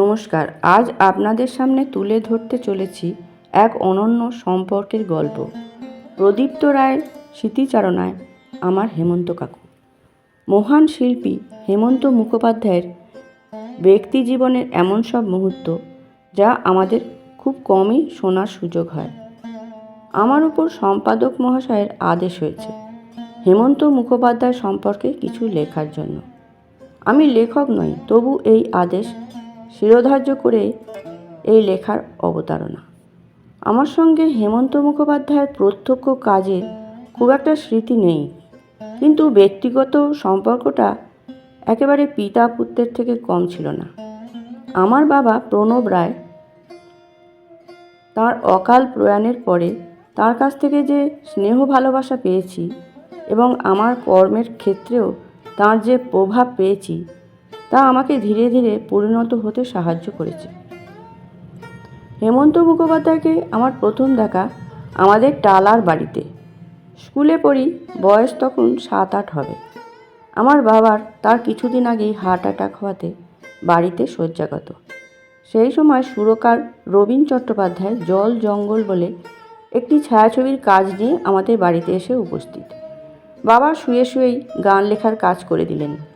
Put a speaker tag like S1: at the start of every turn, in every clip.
S1: নমস্কার, আজ আপনাদের সামনে তুলে ধরতে চলেছি এক অনন্য সম্পর্কের গল্প। প্রদীপ্ত রায়ের স্মৃতিচারণায় আমার হেমন্ত কাকু। মহান শিল্পী হেমন্ত মুখোপাধ্যায়ের ব্যক্তি জীবনের এমন সব মুহূর্ত যা আমাদের খুব কমই শোনার সুযোগ হয়। আমার উপর সম্পাদক মহাশয়ের আদেশ হয়েছে হেমন্ত মুখোপাধ্যায় সম্পর্কে কিছু লেখার জন্য। আমি লেখক নই, তবু এই আদেশ শিরোধার্য করে এই লেখার অবতারণা। আমার সঙ্গে হেমন্ত মুখোপাধ্যায়ের প্রত্যক্ষ কাজের খুব একটা স্মৃতি নেই, কিন্তু ব্যক্তিগত সম্পর্কটা একেবারে পিতা পুত্রের থেকে কম ছিল না। আমার বাবা প্রণব রায় তার অকাল প্রয়াণের পরে তার কাছ থেকে যে স্নেহ ভালোবাসা পেয়েছি এবং আমার কর্মের ক্ষেত্রেও তার যে প্রভাব পেয়েছি তা আমাকে ধীরে ধীরে পরিণত হতে সাহায্য করেছে। হেমন্ত মুখোপাধ্যায়কে আমার প্রথম দেখা আমাদের টালার বাড়িতে। স্কুলে পড়ি, বয়স তখন সাত আট হবে। আমার বাবার তার কিছুদিন আগেই হার্ট অ্যাটাক হওয়াতে বাড়িতে শয্যাগত। সেই সময় সুরকার রবীন চট্টোপাধ্যায় জল জঙ্গল বলে একটি ছায়াছবির কাজ নিয়ে আমাদের বাড়িতে এসে উপস্থিত। বাবা শুয়ে শুয়েই গান লেখার কাজ করে দিলেন।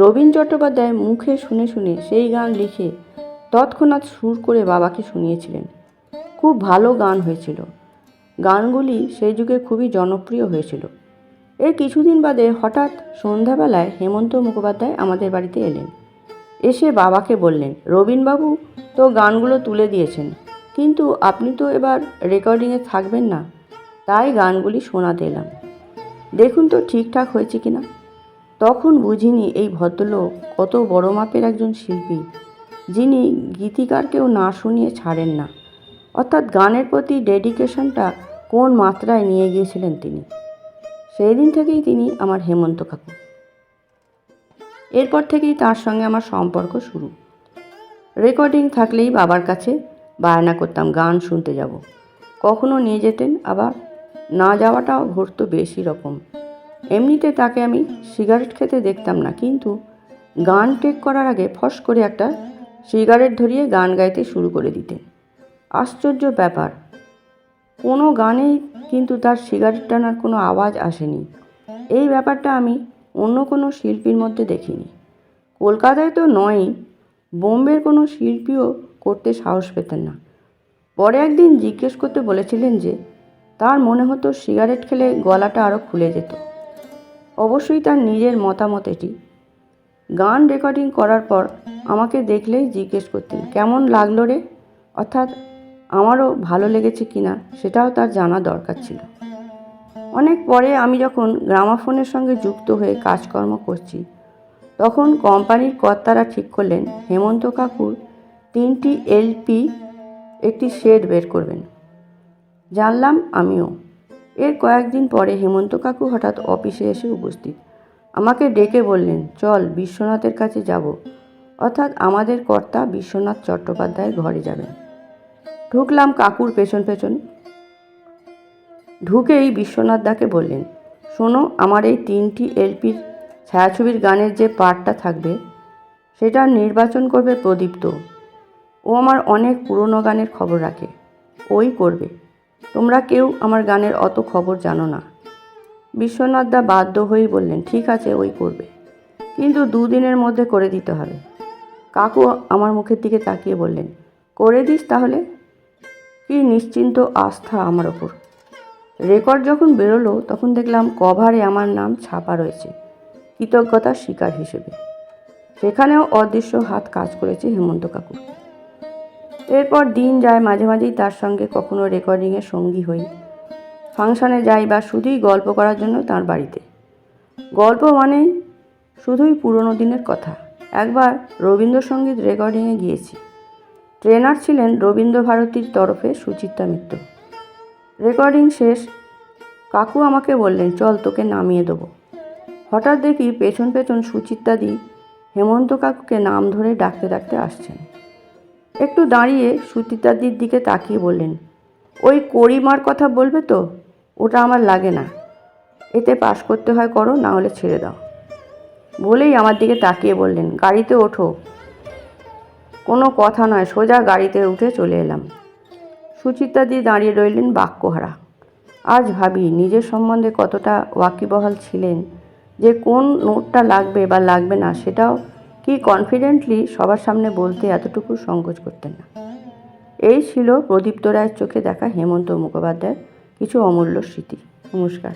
S1: রবীন চট্টোপাধ্যায় মুখে শুনে শুনে সেই গান লিখে তৎক্ষণাৎ সুর করে বাবাকে শুনিয়েছিলেন। খুব ভালো গান হয়েছিল। গানগুলি সেই যুগে খুবই জনপ্রিয় হয়েছিল। এর কিছুদিন বাদে হঠাৎ সন্ধ্যাবেলায় হেমন্ত মুখোপাধ্যায় আমাদের বাড়িতে এলেন। এসে বাবাকে বললেন রবীনবাবু তো গানগুলো তুলে দিয়েছেন, কিন্তু আপনি তো এবার রেকর্ডিংয়ে থাকবেন না। তাই গানগুলি শোনাতে এলাম। দেখুন তো ঠিকঠাক হয়েছে কি না তখন বুঝিনি এই ভদ্রলোক কত বড় মাপের একজন শিল্পী, যিনি গীতিকারকেও না শুনিয়ে ছাড়েন না। অর্থাৎ গানের প্রতি ডেডিকেশনটা কোন মাত্রায় নিয়ে গিয়েছিলেন তিনি? সেই দিন থেকেই তিনি আমার হেমন্ত কাকু। এরপর থেকেই তার সঙ্গে আমার সম্পর্ক শুরু। রেকর্ডিং থাকলেই বাবার কাছে বায়না করতাম, গান শুনতে যাব। কখনো নিয়ে যেতেন, আবার না যাওয়াটাও ঘটতো বেশি রকম। এমনিতে তাকে আমি সিগারেট খেতে দেখতাম না, কিন্তু গান টেক করার আগে ফস করে একটা সিগারেট ধরিয়ে গান গাইতে শুরু করে দিতেন। আশ্চর্য ব্যাপার, কোনো গানেই কিন্তু তার সিগারেট টানার কোনো আওয়াজ আসেনি। এই ব্যাপারটা আমি অন্য কোনো শিল্পীর মধ্যে দেখিনি। কলকাতায় তো নয়ই, বোম্বের কোনো শিল্পীও করতে সাহস পেতেন না। পরে একদিন জিজ্ঞেস করতে বলেছিলেন যে, তার মনে হতো সিগারেট খেলে গলাটা আরও খুলে যেত। অবশ্যই তার নিজের মতামত এটি। গান রেকর্ডিং করার পর আমাকে দেখলেই জিজ্ঞেস করতেন, কেমন লাগল রে? অর্থাৎ আমারও ভালো লেগেছে কি না, সেটাও তার জানা দরকার ছিল। অনেক পরে আমি যখন গ্রামাফোনের সঙ্গে যুক্ত হয়ে কাজকর্ম করছি, তখন কোম্পানির কর্তারা ঠিক করলেন, হেমন্ত কাকুর তিনটি এলপি একটি শেড বের করবেন। জানলাম আমিও। এর কয়েকদিন পরে হেমন্ত কাকু হঠাৎ অফিসে এসে উপস্থিত। আমাকে ডেকে বললেন, চল বিশ্বনাথের কাছে যাব। অর্থাৎ আমাদের কর্তা বিশ্বনাথ চট্টোপাধ্যায়ের ঘরে যাবেন। ঢুকলাম কাকুর পেছন পেছন। ঢুকেই বিশ্বনাথ দাকে বললেন, শোনো, আমার এই তিনটি এলপির ছায়াছবির গানের যে পার্টটা থাকবে, সেটা নির্বাচন করবে প্রদীপ্ত। ও আমার অনেক পুরনো গানের খবর রাখে। ওই করবে। তোমরা কেউ আমার গানের অত খবর জানো না। বিশ্বনাথ দা বাধ্য হয়েই বললেন, ঠিক আছে, ওই করবে। কিন্তু দুদিনের মধ্যে করে দিতে হবে। কাকু আমার মুখের দিকে তাকিয়ে বললেন, করে দিস তাহলে? কি নিশ্চিন্ত আস্থা আমার ওপর। রেকর্ড যখন বেরোলো, তখন দেখলাম কভারে আমার নাম ছাপা রয়েছে, কৃতজ্ঞতার শিকার হিসেবে। সেখানেও অদৃশ্য হাত কাজ করেছে হেমন্ত কাকু। এরপর দিন যায় মাঝে মাঝেই তার সঙ্গে কখনো রেকর্ডিংয়ের সঙ্গী হই। ফাংশনে যাই বা শুধুই গল্প করার জন্য তার বাড়িতে। গল্প মানে শুধুই পুরনো দিনের কথা। একবার রবীন্দ্রসঙ্গীত রেকর্ডিংয়ে গিয়েছি। ট্রেনার ছিলেন রবীন্দ্র ভারতীর তরফে সুচিত্রা মিত্র। রেকর্ডিং শেষ, কাকু আমাকে বললেন, চল তোকে নামিয়ে দেবো। হঠাৎ দেখি পেছন পেছন সুচিত্রাদি হেমন্ত কাকুকে নাম ধরে ডাকতে ডাকতে আসছেন। একটু দাঁড়িয়ে সুচিত্রাদির দিকে তাকিয়ে বললেন, ওই করিমার কথা বলবে তো? ওটা আমার লাগে না। এতে পাশ করতে হয় করো, না হলে ছেড়ে দাও। বলেই আমার দিকে তাকিয়ে বললেন, গাড়িতে ওঠো। কোনো কথা নয়, সোজা গাড়িতে উঠে চলে এলাম। সুচিত্রা দি দাঁড়িয়ে রইলেন বাক্যহারা। আজ ভাবি, নিজের সম্বন্ধে কতটা ওয়াকিবহাল ছিলেন, যে কোন নোটটা লাগবে বা লাগবে না, সেটাও কি কনফিডেন্টলি সবার সামনে বলতে এতটুকু সংকোচ করতেন না। এই ছিল প্রদীপ্ত রায়ের চোখে দেখা হেমন্ত মুখোপাধ্যায়ের কিছু অমূল্য স্মৃতি। নমস্কার।